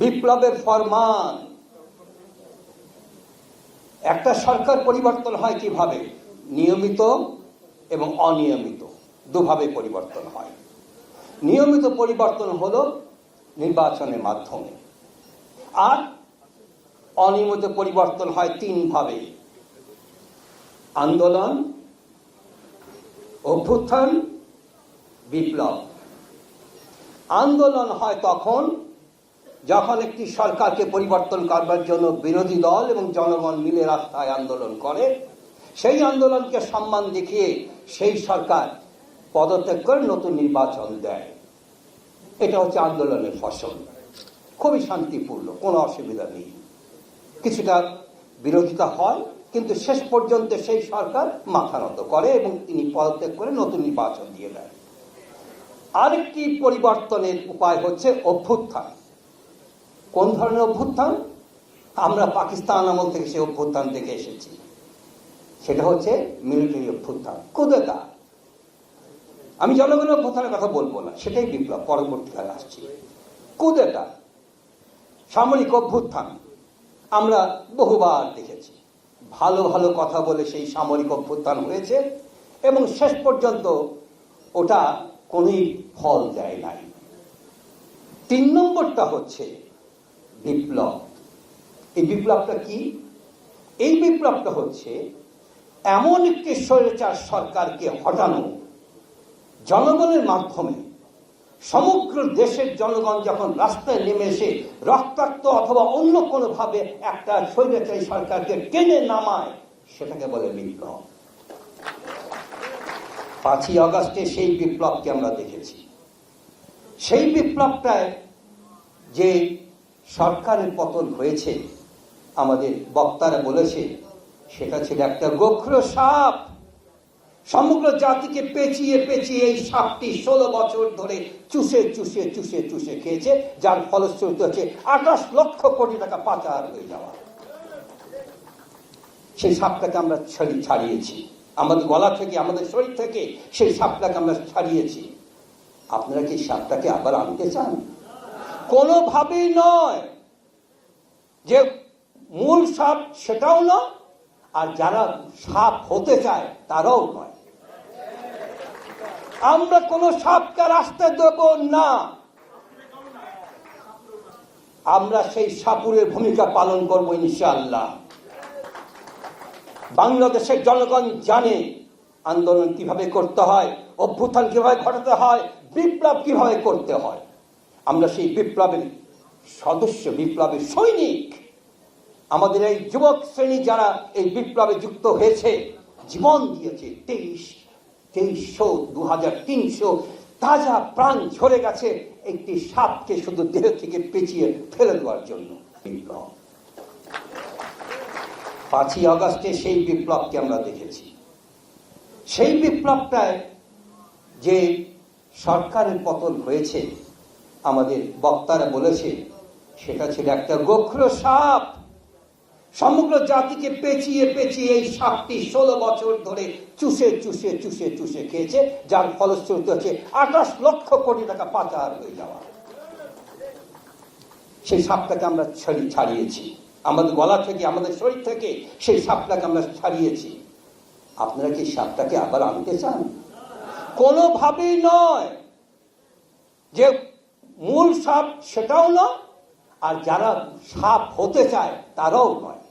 বিপ্লবের ফরমান। একটা সরকার পরিবর্তন হয় কীভাবে? নিয়মিত এবং অনিয়মিত। দুভাবে পরিবর্তন হয়। নিয়মিত পরিবর্তন হলো নির্বাচনের মাধ্যমে। আর অনিয়মিত পরিবর্তন হয় তিনভাবে। আন্দোলন, অভ্যুত্থান, বিপ্লব। আন্দোলন হয় তখন যখন একটি সরকারকে পরিবর্তন করবার জন্য বিরোধী দল এবং জনগণ মিলে রাস্তায় আন্দোলন করে, সেই আন্দোলনকে সম্মান দেখিয়ে সেই সরকার পদত্যাগ করে নতুন নির্বাচন দেয়। এটা হচ্ছে আন্দোলনের ফসল। খুবই শান্তিপূর্ণ, কোনো অসুবিধা নেই। কিছুটা বিরোধিতা হয়, কিন্তু শেষ পর্যন্ত সেই সরকার মাথা নত করে এবং তিনি পদত্যাগ করে নতুন নির্বাচন দিয়ে দেয়। আরেকটি পরিবর্তনের উপায় হচ্ছে অভ্যুত্থান। কোন ধরনের অভ্যুত্থান? আমরা পাকিস্তান আমল থেকে সেই অভ্যুত্থান দেখে এসেছি। সেটা হচ্ছে মিলিটারি অভ্যুত্থান কুদেতা আমি জনগণের অভ্যুত্থানের কথা বলব না, সেটাই বিপ্লব, পরবর্তীকালে আসছি। কুদেতা সামরিক অভ্যুত্থান, আমরা বহুবার দেখেছি। ভালো ভালো কথা বলে সেই সামরিক অভ্যুত্থান হয়েছে এবং শেষ পর্যন্ত ওটা কোনোই ফল দেয় নাই। তিন নম্বরটা হচ্ছে বিপ্লব। এই বিপ্লবটা কি? এই বিপ্লবটা হচ্ছে এমন একটি স্বৈরাচার সরকারকে হটানো, জনগণের মাধ্যমে সমগ্র দেশের জনগণ যখন রাস্তায় নেমে এসে রক্তাক্ত অথবা অন্য কোনো ভাবে একটা স্বৈরাচারী সরকারকে টেনে নামায়, সেটাকে বলে বিপ্লব। পাঁচই আগস্টে সেই বিপ্লবকে আমরা দেখেছি। সেই বিপ্লবটায় যে সরকারের পতন হয়েছে। আমাদের বক্তারা বলেছে, সেটা ছিল একটা গোখ্র সাপ। সমগ্র জাতিকে পেঁচিয়ে পেঁচিয়ে এই সাপটি ষোলো বছর ধরে চুষে চুষে চুষে চুষে খেয়েছে, যার ফলশ্রুতি হচ্ছে আঠাশ লক্ষ কোটি টাকা পাচার হয়ে যাওয়া। সেই সাপটাকে আমরা ছাড়িয়েছি। আমাদের গলা থেকে, আমাদের শরীর থেকে সেই সাপটাকে আমরা ছাড়িয়েছি। আপনারা কি সাপটাকে আবার আনতে চান? কোনোভাবেই নয় যে মূল সাপ সেটাও নয়, আর যারা সাপ হতে চায় তারাও নয়। আমরা কোন সাপকে রাস্তায় দেব না। আমরা সেই সাপুরের ভূমিকা পালন করব ইনশাআল্লাহ। বাংলাদেশের জনগণ জানে আন্দোলন কীভাবে করতে হয়, অভ্যুত্থান কীভাবে ঘটাতে হয়, বিপ্লব কীভাবে করতে হয়। আমরা সেই বিপ্লবের সদস্য, বিপ্লবের সৈনিক। আমাদের এই যুবক শ্রেণি যারা এই বিপ্লবে যুক্ত হয়েছে, জীবন দিয়েছে তেইশ, তেইশশো দু হাজার তিনশো, তাজা প্রাণ ঝরে গেছে একটি সাপকে শুধু দেহ থেকে পেঁচিয়ে ফেলে দেওয়ার জন্য। বিপ্লব। পাঁচই আগস্টে সেই বিপ্লবকে আমরা দেখেছি। সেই বিপ্লবটায় যে সরকারের পতন হয়েছে আমাদের বক্তারা বলেছে, সেটা ছিল একটা গোখ্র সাপ। সমগ্র জাতিকে পেঁচিয়ে পেঁচিয়ে এই সাপটি ষোলো বছর ধরে চুষে চুষে চুষে চুষে খেয়েছে, যার ফলশ্রুতি হচ্ছে আঠাশ লক্ষ কোটি টাকা পাচার হয়ে যাওয়া। সেই সাপটাকে আমরা ছাড়ি, ছাড়িয়েছি। আমাদের গলা থেকে, আমাদের শরীর থেকে সেই সাপটাকে আমরা ছাড়িয়েছি। আপনারা কি সাপটাকে আবার আনতে চান? কোনোভাবেই নয় যে মূল সাপ সেটাও নয়, আর যারা সাপ হতে চায় তারাও নয়।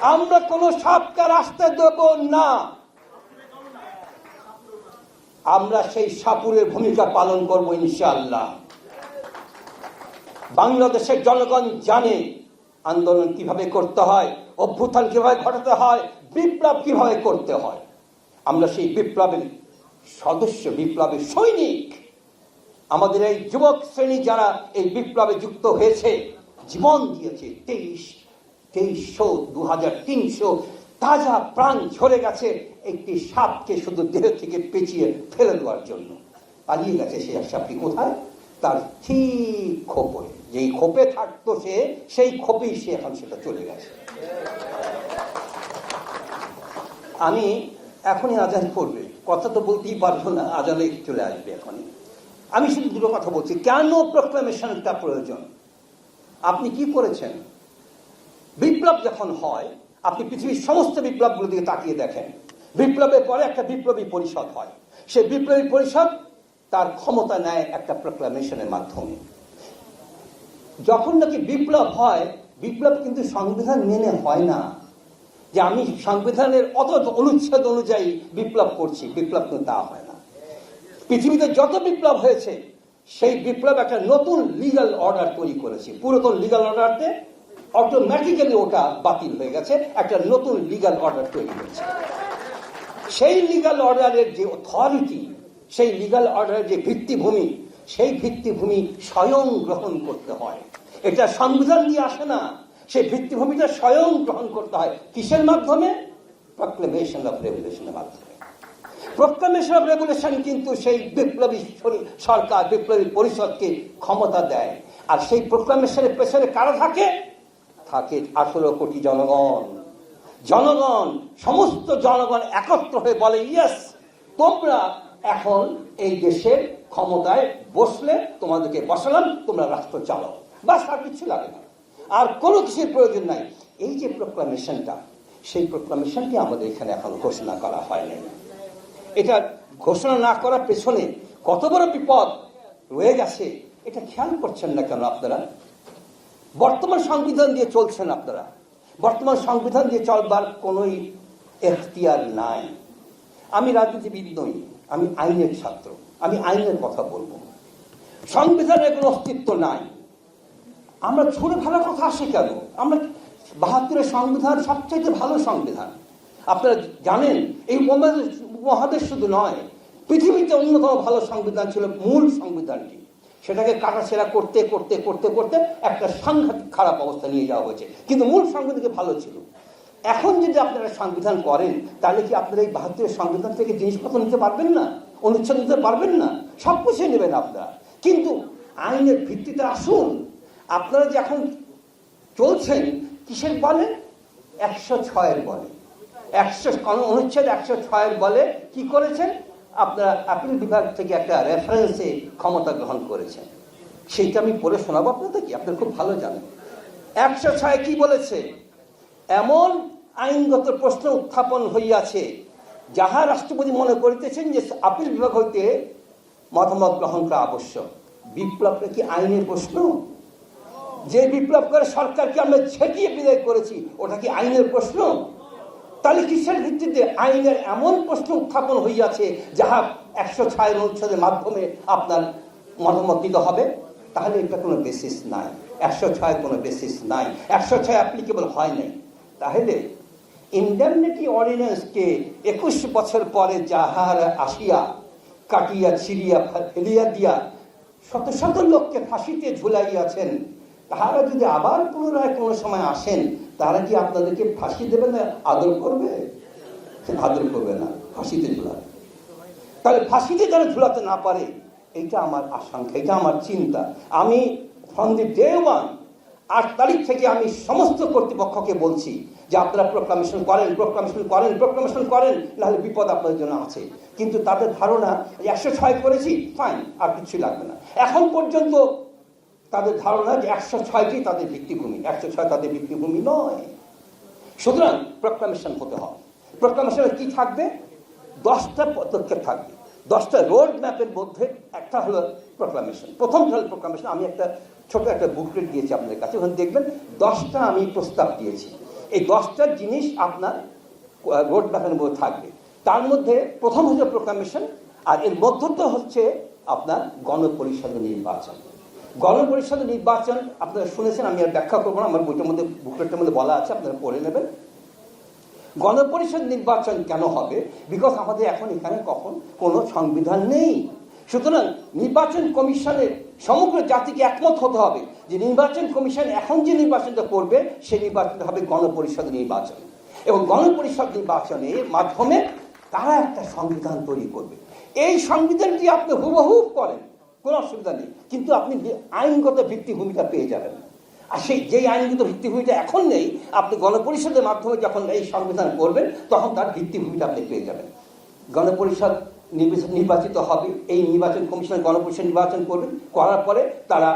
আমরা কোন সাপকে রাস্তায় দেব না। আমরা সেই সাপুরের ভূমিকা পালন করব ইনশাআল্লাহ। বাংলাদেশের জনগণ জানে আন্দোলন কীভাবে করতে হয়, অভ্যুত্থান কীভাবে ঘটাতে হয়, বিপ্লব কীভাবে করতে হয়। আমরা সেই বিপ্লবের সদস্য, বিপ্লবের সৈনিক। আমাদের এই যুবক শ্রেণি যারা এই বিপ্লবে যুক্ত হয়েছে, জীবন দিয়েছে তেইশ, তেইশশো দু হাজার তিনশো, তাজা প্রাণ ঝরে গেছে একটি সাপকে শুধু দেহ থেকে পেঁচিয়ে ফেলে দেওয়ার জন্য। পালিয়ে গেছে সে সাপটি কোথায়? তার ঠিক খোপে যেই খোপে থাকতো সে, সেই খোপেই সে এখন সেটা চলে গেছে। আমি এখনই আজান করবে কথা তো বলতেই পারব না আজানে চলে আসবে এখনই। আমি শুধু দুটো কথা বলছি, কেন প্রোক্লামেশনটা প্রয়োজন? আপনি কি করেছেন? বিপ্লব যখন হয়, আপনি পৃথিবীর সমস্ত বিপ্লবগুলো দিকে তাকিয়ে দেখেন। বিপ্লবের পরে একটা বিপ্লবী পরিষদ হয়। সেই বিপ্লবী পরিষদ তার ক্ষমতা নেয় একটা প্রোক্লামেশনের মাধ্যমে। যখন নাকি বিপ্লব হয়, বিপ্লব কিন্তু সংবিধান মেনে হয় না। যে আমি সংবিধানের অত অনুচ্ছেদ অনুযায়ী বিপ্লব করছি, বিপ্লব কিন্তু তা হয় না। পৃথিবীতে যত বিপ্লব হয়েছে, সেই বিপ্লব একটা নতুন লিগাল অর্ডার তৈরি করেছে। পুরাতন লিগাল অর্ডারতে অটোমেটিক্যালি ওটা বাতিল হয়ে গেছে, একটা নতুন লিগাল অর্ডার তৈরি হয়েছে। সেই লিগাল অর্ডারের যে অথরিটি সেই লিগাল অর্ডারের যে ভিত্তিভূমি, সেই ভিত্তিভূমি স্বয়ং গ্রহণ করতে হয়। এটা সংবিধান দিয়ে আসে না, সেই ভিত্তিভূমিটা স্বয়ং গ্রহণ করতে হয়। কিসের মাধ্যমে? প্রক্লেমেশন অফ রেগুলেশনের মাধ্যমে। প্রোক্লামেশন অফ রেগুলেশন কিন্তু সেই বিপ্লবী সরকার, বিপ্লবী পরিষদকে ক্ষমতা দেয়। আর সেই প্রোক্লামেশনের পেছনে কারা থাকে থাকে আঠেরো কোটি জনগণ। জনগণ, সমস্ত জনগণ একত্র হয়ে বলে ইয়েস তোমরা এখন এই দেশের ক্ষমতায় বসলে তোমাদেরকে বসালাম, তোমরা রাষ্ট্র চালাও। বাস, আর কিছু লাগে না। আর কোনো কিছুর প্রয়োজন নাই। এই যে প্রোক্লামেশনটা সেই প্রোক্লামেশনটি আমাদের এখানে এখন ঘোষণা করা হয়নি। এটা ঘোষণা না করার পেছনে কত বড় বিপদ রয়ে গেছে, এটা খেয়াল করছেন না কেন আপনারা? বর্তমান সংবিধান দিয়ে চলছেন আপনারা। বর্তমান সংবিধান দিয়ে চলবার কোনোই এখতিয়ার নাই। আমি রাজনীতিবিদ নই, আমি আইনের ছাত্র, আমি আইনের কথা বলব। সংবিধানের কোনো অস্তিত্ব নাই। আমরা ছুড়ে ভালো কথা আসে কেন? আমরা বাহাত্তরের সংবিধান সবচাইতে ভালো সংবিধান। আপনারা জানেন, এই উপমহাদেশ শুধু নয়, পৃথিবীতে অন্যতম ভালো সংবিধান ছিল মূল সংবিধানটি। সেটাকে কাটাছেড়া করতে করতে করতে করতে একটা সাংঘাতিক খারাপ অবস্থা নিয়ে যাওয়া হয়েছে। কিন্তু মূল সংবিধানকে ভালো ছিল। এখন যদি আপনারা সংবিধান করেন, তাহলে কি আপনারা এই ভারতীয় সংবিধান থেকে জিনিসপত্র নিতে পারবেন না? অনুচ্ছেদ নিতে পারবেন না? সব কিছুই নেবেন আপনারা। কিন্তু আইনের ভিত্তিতে আসুন। আপনারা যে এখন চলছেন, কিসের বলে? একশো ছয়ের বলে। একশো অনুচ্ছেদ একশো ছয়ের বলে কি করেছেন? আপনারা আপিল বিভাগ থেকে একটা রেফারেন্সে ক্ষমতা গ্রহণ করেছেন। সেইটা আমি পড়ে শোনাবো আপনাদের কি আপনারা খুব ভালো জানেন। একশো ছয় কি বলেছে? এমন আইনগত প্রশ্ন উত্থাপন হইয়াছে, যাহা রাষ্ট্রপতি মনে করিতেছেন যে আপিল বিভাগ হইতে মতামত গ্রহণ করা আবশ্যক। বিপ্লবটা কি আইনের প্রশ্ন? যে বিপ্লব করে সরকারকে আমরা ছেটিয়ে বিদায় করেছি, ওটা কি আইনের প্রশ্ন? তাহলে কিসের ভিত্তিতে আইনের এমন প্রশ্ন উত্থাপন হইয়াছে যাহা একশো ছয় অনুচ্ছেদের মাধ্যমে আপনার মতামত দিতে হবে? তাহলে এটা কোনো বেসিস নাই। একশো ছয় কোনো বেসিস নাই। একশো ছয় অ্যাপ্লিকেবল হয় নাই। তাহলে ইন্ডেমনিটি অর্ডিন্যান্সকে একুশ বছর পরে যাহার আসিয়া, কাটিয়া, ছিড়িয়া, ফেলিয়া দিয়া শত শত লোককে ফাঁসিতে ঝুলাইয়াছেন তাহারা যদি আবার পুনরায় কোনো সময় আসেন তারা কি আপনাদেরকে ফাঁসি দেবে না, আদর করবে? আদর করবে না, ফাঁসিতে ঝুলাবে। তাহলে ফাঁসিতে যেন ঝুলাতে না পারে, এইটা আমার আশঙ্কা এটা আমার চিন্তা। আমি ফ্রম দি ডে ওয়ান আট তারিখ থেকে আমি সমস্ত কর্তৃপক্ষকে বলছি যে আপনারা প্রোক্লামেশন করেন প্রোক্লামেশন করেন প্রোক্লামেশন করেন, নাহলে বিপদ আপনাদের জন্য আছে। কিন্তু তাদের ধারণা একশো ছয় করেছি ফাইন আর কিছু লাগবে না। এখন পর্যন্ত তাদের ধারণা যে একশো ছয়টি তাদের ভিত্তিভূমি, একশো ছয় তাদের ভিত্তিভূমি নয়। সুতরাং প্রোক্লামেশন হতে হবে। প্রোক্লামেশনে কি থাকবে? দশটা পদক্ষেপ থাকবে। দশটা রোড ম্যাপের মধ্যে একটা হলো প্রোক্লামেশন প্রথম হলো প্রোক্লামেশন আমি একটা ছোট একটা বুকলেট দিয়েছি আপনাদের কাছে। ওখানে দেখবেন দশটা আমি প্রস্তাব দিয়েছি। এই দশটা জিনিস আপনার রোড ম্যাপের মধ্যে থাকবে। তার মধ্যে প্রথম হচ্ছে প্রোক্লামেশন আর এর মধ্যটা হচ্ছে আপনার গণপরিষদ নির্বাচন। গণপরিষদ নির্বাচন, আপনারা শুনেছেন, আমি আর ব্যাখ্যা করব না, আমার বইটার মধ্যে বুকলেটের মধ্যে বলা আছে, আপনারা পড়ে নেবেন। গণপরিষদ নির্বাচন কেন হবে? বিকজ আমাদের এখন এখানে কখন কোনো সংবিধান নেই। সুতরাং নির্বাচন কমিশনের সমগ্র জাতিকে একমত হতে হবে যে নির্বাচন কমিশন এখন যে নির্বাচনটা করবে, সেই নির্বাচনটা হবে গণপরিষদ নির্বাচন। এবং গণপরিষদ নির্বাচনের মাধ্যমে তারা একটা সংবিধান তৈরি করবে। এই সংবিধানটি আপনি হুবহু করেন কোনো অসুবিধা নেই। কিন্তু আপনি আইনগত ভিত্তিভূমিটা পেয়ে যাবেন, আর সেই যেই আইনগত ভিত্তিভূমিটা এখন নেই, আপনি গণপরিষদের মাধ্যমে যখন এই সংবিধান করবেন, তখন তার ভিত্তিভূমিটা আপনি পেয়ে যাবেন। গণপরিষদ নির্বাচিত হবে, এই নির্বাচন কমিশনের গণপরিষদ নির্বাচন করবে, করার পরে তারা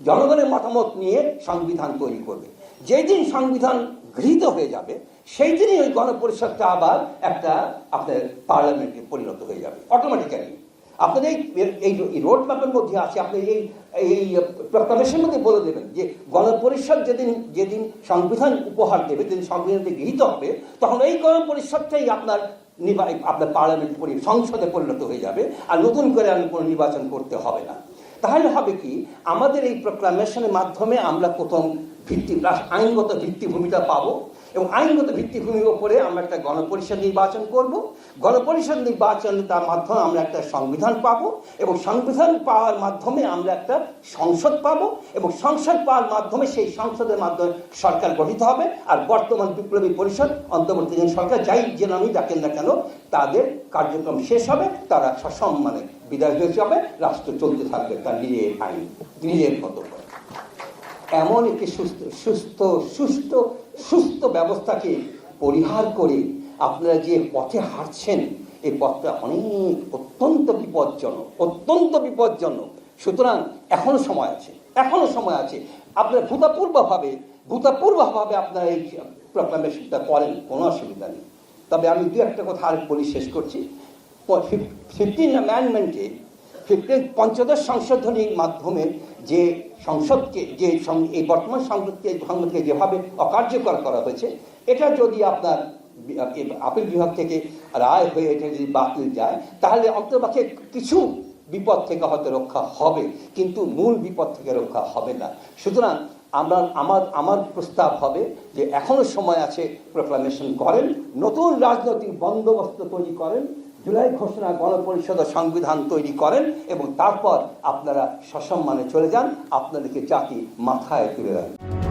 জনগণের মতামত নিয়ে সংবিধান তৈরি করবে। যেই দিন সংবিধান গৃহীত হয়ে যাবে, সেই দিনই ওই গণপরিষদটা আবার একটা আপনার পার্লামেন্টে পরিণত হয়ে যাবে অটোমেটিক্যালি আপনাদের এই রোড ম্যাপের মধ্যে আছে, আপনি এই এই প্রক্লামেশনের মধ্যে বলে দেবেন যে গণপরিষদ যেদিন যেদিন সংবিধান উপহার দেবে, যেদিন সংবিধানটি গৃহীত হবে, তখন এই গণপরিষদটাই আপনার আপনার পার্লামেন্ট পরি- সংসদে পরিণত হয়ে যাবে, আর নতুন করে আমি কোনো নির্বাচন করতে হবে না। তাহলে হবে কি, আমাদের এই প্রোক্লামেশনের মাধ্যমে আমরা প্রথম ভিত্তি, আইনগত ভিত্তিভূমিটা পাবো এবং আইনগত ভিত্তিভূমির উপরে আমরা একটা গণপরিষদ নির্বাচন করব। গণপরিষদ নির্বাচন তার মাধ্যমে আমরা একটা সংবিধান পাবো এবং সংবিধান পাওয়ার মাধ্যমে আমরা একটা সংসদ পাব এবং সংসদ পাওয়ার মাধ্যমে সেই সংসদের মাধ্যমে সরকার গঠিত হবে। আর বর্তমান বিপ্লবী পরিষদ অন্তর্বর্তীকালীন সরকার যাই যে নামই ডাকেন না কেন, তাদের কার্যক্রম শেষ হবে, তারা সসম্মানে বিদায় হয়ে যাবে, রাষ্ট্র চলতে থাকবে তার নিজের আইন, নিজের মতো এমন একটি সুস্থ সুস্থ সুস্থ সুস্থ ব্যবস্থাকে পরিহার করে আপনারা যে পথে হাঁটছেন, এই পথটা অনেক অত্যন্ত বিপজ্জনক অত্যন্ত বিপজ্জনক। সুতরাং এখনও সময় আছে, এখনও সময় আছে। আপনারা ভূতাপূর্বভাবে ভূতাপূর্বভাবে আপনারা এই প্রোক্লামেশনটা করেন, কোনো অসুবিধা নেই। তবে আমি দু একটা কথা আর বলি, শেষ করছি। ফিফটিন অ্যামেন্ডমেন্টে ফিফটিন পঞ্চদশ সংশোধনীর মাধ্যমে যে সংসদকে, যে এই বর্তমান সংসদকে সংসদকে যেভাবে অকার্যকর করা হয়েছে, এটা যদি আপনার আপিল বিভাগ থেকে রায় হয়ে এটা যদি বাতিল যায়, তাহলে অন্তর্পক্ষে কিছু বিপদ থেকে হয়তো রক্ষা হবে, কিন্তু মূল বিপদ থেকে রক্ষা হবে না। সুতরাং আমরা, আমার আমার প্রস্তাব হবে যে এখনও সময় আছে প্রোক্লামেশন করেন, নতুন রাজনৈতিক বন্দোবস্ত তৈরি করেন জুলাই ঘোষণা গণপরিষদ সংবিধান তৈরি করেন এবং তারপর আপনারা সসম্মানে চলে যান, আপনাদেরকে জাতি মাথায় তুলে রাখেন